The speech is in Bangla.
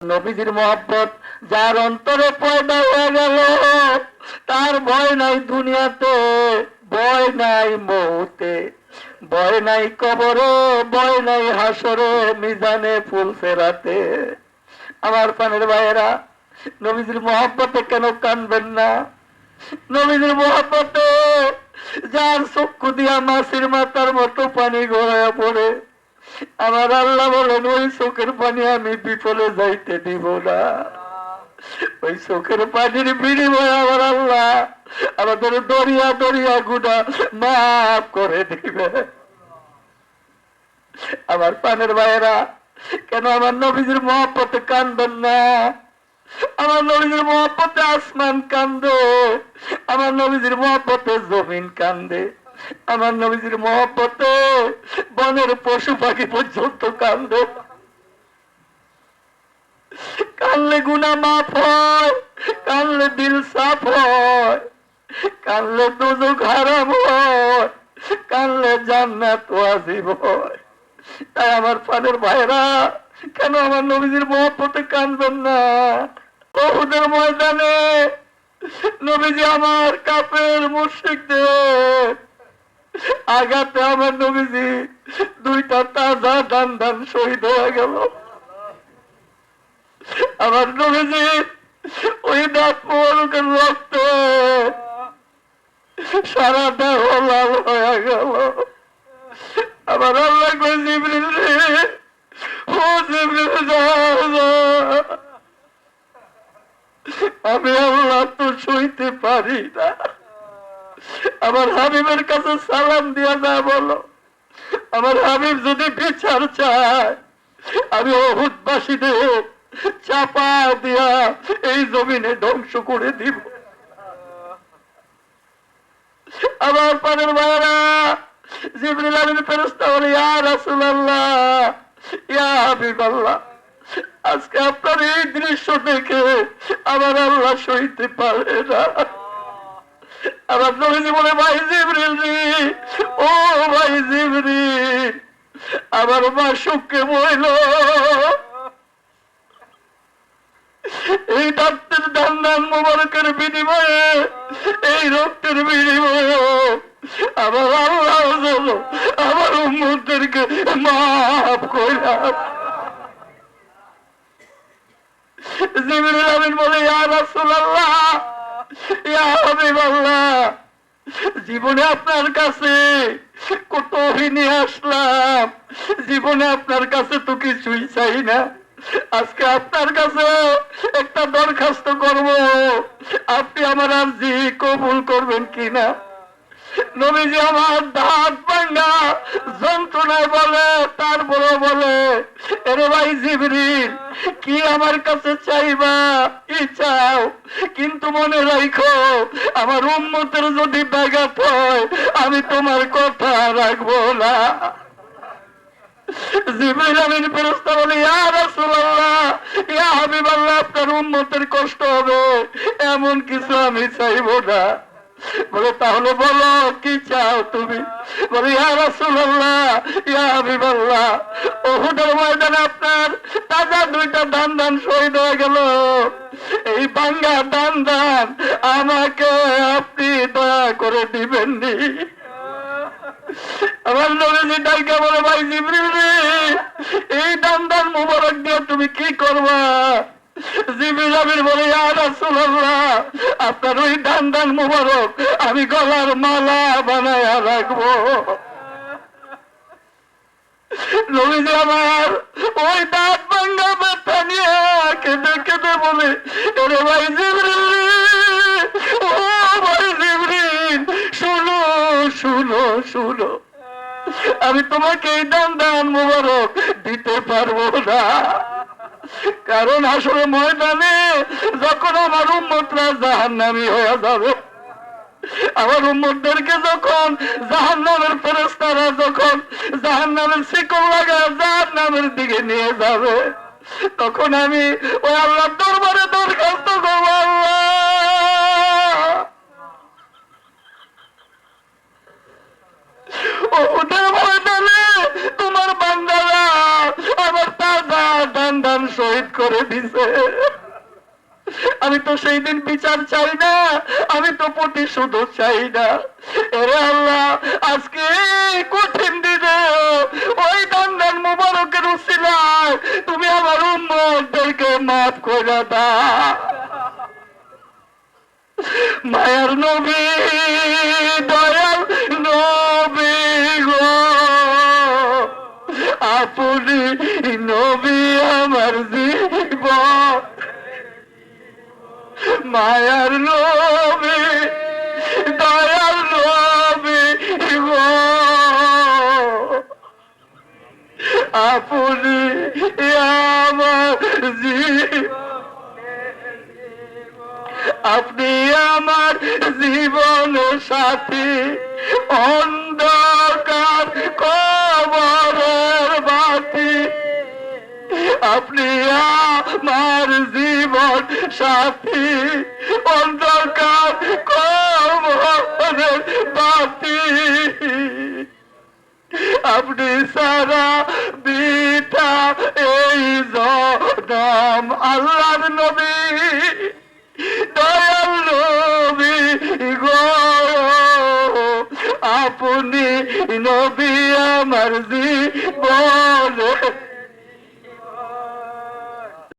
নবীজির মহব্বত, যার অন্তরে পয়দা হয়ে গেল, তার ভয় নাই দুনিয়াতে, ভয় নাই মৌতে। ভয় নাই কবরে, ভয় নাই হাসরে, মিজানে ফুল ফেরাতে। আমার পানের ভাইয়েরা, নবীজির মহব্বতে কেন কানবেন না? নবীজির মহব্বতে যার চক্ষু দিয়া মাসির মাথার মতো পানি গড়াইয়া পড়ে। আমার আল্লাহ বলেন, ওই চোখের পানি আমি বিফলে যাইতে দিব না। ওই চোখের পানির বিনিময়ে আমার আল্লাহ আমাদের দরিয়া দরিয়া গুণা মাফ করে দিবে। আমার পানের ভাইয়েরা, কেন আমার নবীজির মহব্বতে কান্দন না? আমার নবীজির মহব্বতে আসমান কান্দে, আমার নবীজির মহব্বতে জমিন কান্দে। আমার নবীজির মহব্বতে, বনের পশু পাখি পর্যন্ত কান্দে। কানলে গুনা মাফ হয়, কানলে দিল সাফ হয়, কানলে দুজক হারাম হয়, কানলে জান্নাত ওয়াজিব হয়। তাই আমার ফাদের ভাইরা কেন আমার নবীজির মহব্বতে কানবেন না? বহুদের ময়দানে নবীজি আমার কাপের মুর্শিকদের আমার নবীজি দুইটা তাজা দান দান শহীদ হয়ে গেল। আমার নবীজি ওই রক্তে সারা দেহ লাল হয়ে গেল। আমার আল্লাহ জিবরিল। আমি আল্লাহ তো সইতে পারি না। আমার হাবিবের কাছে সালাম দিয়া না বলো। আমার হাবিব যদি বিচার চায়, আমি অহুদবাসীদের চাপা দিয়া এই জমিনে ধ্বংস করে দিব। আমার পানের ভাইরা জিবরিল আমিন ফেরেশতা বলে, ইয়া রাসূলুল্লাহ, ইয়া হাবিবাল্লাহ, আজকে আপনার এই দৃশ্য দেখে আমার আল্লাহ সইতে পারে না। আমার নবীজি বলে ভাই জিবরিল ও ভাই জিবরিল আমার মা সুখে বইল এই ডাক্তার দান মোবারকের বিনিময়ে, এই রক্তের বিনিময়ে আমার আল্লাহ আমার উম্মতদেরকে মাফ করলাম জিবরিল আমিন বলে, ইয়া রাসূলুল্লাহ জীবনে আপনার কাছে কত নিয়ে আসলাম? জীবনে আপনার কাছে তো কিছুই চাই না। আজকে আপনার কাছে একটা দরখাস্ত করব। আপনি আমার আর জি কবুল করবেন কিনা? নবীজি আমার দাঁত ভাঙ্গা যন্ত্রণায় বলে তারপরে বলে, এরে ভাই জিবরিল, কি আমার কাছে চাইবা? কি চাও? কিন্তু মনে রাখো আমার উন্মতের যদি ব্যাঘাত হয়, আমি তোমার কথা রাখব না। আপনার কষ্ট হবে, এমন কিছু আমি চাইব না। বলে, তাহলে বলো, কি চাও তুমি? বলে ময়দানে আপনার তাজা দুইটা দান দান শহীদ হয়ে গেল। এই বাঙ্গা দান দান আমাকে আপনি দয়া করে দিবেন নি আমার বলে, ভাই এই দান দান মুবারক দিয়ে তুমি কি করবা? আপনার ওই দান দান মুবারক আমি গলার মালা বানায়া রাখব। আমার ওই দাঁত ভাঙ্গা ব্যথা নিয়ে কেঁদে কেঁদে বলে, এরে ভাই জিবরিল ও ভাই জিবরিল, শুনো শুনো শুনো, আমি তোমাকে এই দান দান মোবারক দিতে পারব না। কারণ আসলে ময়দানে যখন আমার উম্মতরা জাহান নামি হয়ে যাবে, আমার উম্মতদেরকে যখন জাহান নামের ফেরেস্তারা যখন জাহান নামের শিকল লাগা জাহান নামের দিকে নিয়ে যাবে, তখন আমি ওই আল্লাহ দরবারে দরখাস্ত করব, আল্লাহ ওদের ময়দানে তোমার বান্দারা আমার তাজা দান দান শহীদ করে দিছে। আমি তো সেই দিন বিচার চাই না, আমি তো প্রতিশোধ চাই না। এরে আল্লাহ, আজকে কঠিন দিনে, ওই দান্দান মুবারকের উসিলায় তুমি আমার উম্মতদেরকে মাফ করে দাও। মায়ার নবী। মায়ার নবী দয়াল নবী গো। আপনি আমার আপনি আমার জীবন সাথী। অন্ধকার কবরের বাতি। আপনি আমার জীবন সাথী, অন্ধকার কবরের বাতি। আপনি সারা বিটা এই জনম আল্লাহর নবী, দয়াল নবী গো। আপনি নবী আমার জীবন